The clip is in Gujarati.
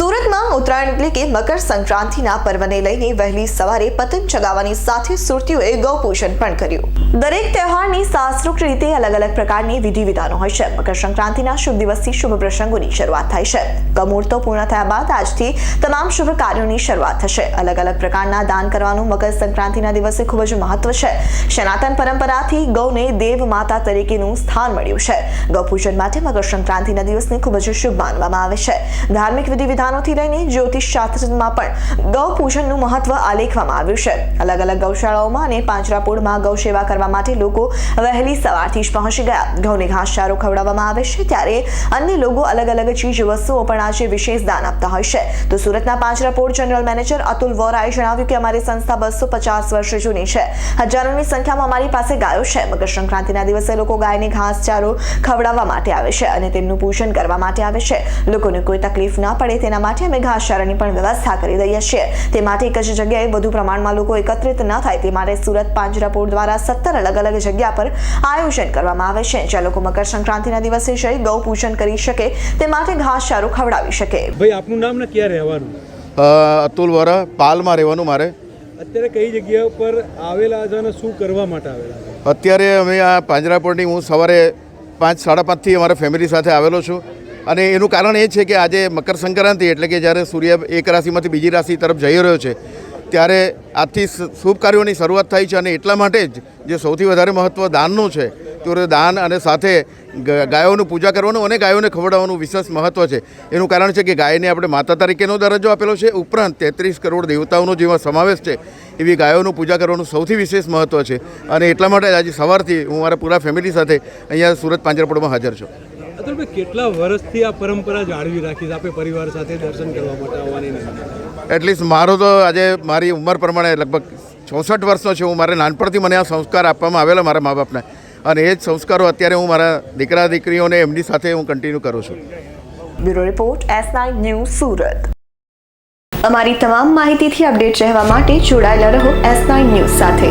સુરતમાં ઉત્તરાયણ એટલે કે મકર સંક્રાંતિના પર્વને લઈને વહેલી સવારે પતંગ ચગાવવાની સાથે સુરતીઓએ ગૌપૂજન પણ કર્યું. દરેક તહેવારની શાસ્ત્રોક્ત રીતે અલગ અલગ પ્રકારની વિધિ વિધાનો હોય છે. મકર સંક્રાંતિના શુભ દિવસથી શુભ પ્રસંગોની શરૂઆત થાય છે. કમુહૂર્તો પૂર્ણ થયા બાદ આજથી તમામ શુભ કાર્યોની શરૂઆત થશે. અલગ અલગ પ્રકારના દાન કરવાનું મકર સંક્રાંતિના દિવસે ખૂબ જ મહત્વ છે. સનાતન પરંપરાથી ગૌને દેવ માતા તરીકેનું સ્થાન મળ્યું છે. ગૌપૂજન માટે મકર સંક્રાંતિના દિવસને ખૂબ જ શુભ માનવામાં આવે છે. ધાર્મિક વિધિ વિધાનોથી લઈને જ્યોતિષ શાસ્ત્રમાં પણ ગૌ પૂજનનું મહત્વ આલેખવામાં આવ્યું છે. અલગ અલગ ગૌશાળાઓમાં અને પાંજરાપોળમાં ગૌ સેવા કરવા માટે લોકો વહેલી સવારથી જ પહોંચી ગયા. ગૌને ઘાસચારો ખવડાવવામાં આવે છે ત્યારે અન્ય લોકો અલગ અલગ ચીજ વસ્તુઓ પણ આજે વિશેષ દાન આપતા હોય છે. તો સુરતના પાંજરાપોળ જનરલ મેનેજર અતુલ વોરાએ જણાવ્યું કે અમારી સંસ્થા બસો પચાસ વર્ષ જૂની છે. હજારોની સંખ્યામાં અમારી પાસે ગાયો છે. મકર સંક્રાંતિના દિવસે લોકો ગાયને ઘાસચારો ખવડાવવા માટે આવે છે અને તેમનું પૂજન કરવા માટે આવે છે. લોકોને કોઈ તકલીફ ન પડે તેના માટે અમે ઘાસચારાની પણ વ્યવસ્થા કરી દઈએ છીએ. તે માટે એક જ જગ્યાએ વધુ પ્રમાણમાં લોકો એકત્રિત ન થાય તે માટે સુરત પાંજરાપોળ દ્વારા સત્તર અલગ અલગ જગ્યા પર આયોજન કરવામાં આવે છે જ્યાં લોકો મકર સંક્રાંતિના દિવસે જઈ ગૌ પૂજન કરી શકે તે માટે ઘાસચારો ખવડાવી શકે. ભાઈ આપનું નામ ને ક્યાં રહેવાનું? અતુલ વરા પાલમાં રહેવાનું મારે. અત્યારે કઈ જગ્યા ઉપર આવેલા છે અને શું કરવા માટે આવેલા અત્યારે અમે આ પાંજરાપોળની હું સવારે પાંચ સાડા પાંચથી અમારા ફેમિલી સાથે આવેલો છું. અને એનું કારણ એ છે કે આજે મકર સંક્રાંતિ, એટલે કે જ્યારે સૂર્ય એક રાશિમાંથી બીજી રાશિ તરફ જઈ રહ્યો છે, ત્યારે આજથી શુભ કાર્યોની શરૂઆત થાય છે અને એટલા માટે જ જે સૌથી વધારે મહત્ત્વ દાનનું છે, તો દાન અને સાથે ગાયોનું પૂજા કરવાનું અને ગાયોને ખવડાવવાનું વિશેષ મહત્ત્વ છે. એનું કારણ છે કે ગાયને આપણે માતા તરીકેનો દરજ્જો આપેલો છે, ઉપરાંત તેત્રીસ કરોડ દેવતાઓનો જેમાં સમાવેશ છે, એવી ગાયોનું પૂજા કરવાનું સૌથી વિશેષ મહત્ત્વ છે. અને એટલા માટે આજે સવારથી હું મારા પૂરા ફેમિલી સાથે અહીંયા સુરત પાંજરાપોળમાં હાજર છું. અતુલભાઈ કેટલા વર્ષથી આ પરંપરા જાળવી રાખી છે આપણે પરિવાર સાથે દર્શન કરવા માટે આવવાની એટલીસ્ટ મારો તો આજે મારી ઉંમર પ્રમાણે લગભગ ચોસઠ વર્ષનો છે હું. મારે નાનપણથી મને આ સંસ્કાર આપવામાં આવેલા મારા મા બાપને. અને એ જ સંસ્કારો અત્યારે હું મારા દીકરા દીકરીઓને એમની સાથે હું કન્ટિન્યુ કરું છું. Bureau report S nine news Surat. અમારી તમામ માહિતીથી અપડેટ રહેવા માટે જોડાયેલા રહો એસ નાઇન ન્યૂઝ સાથે.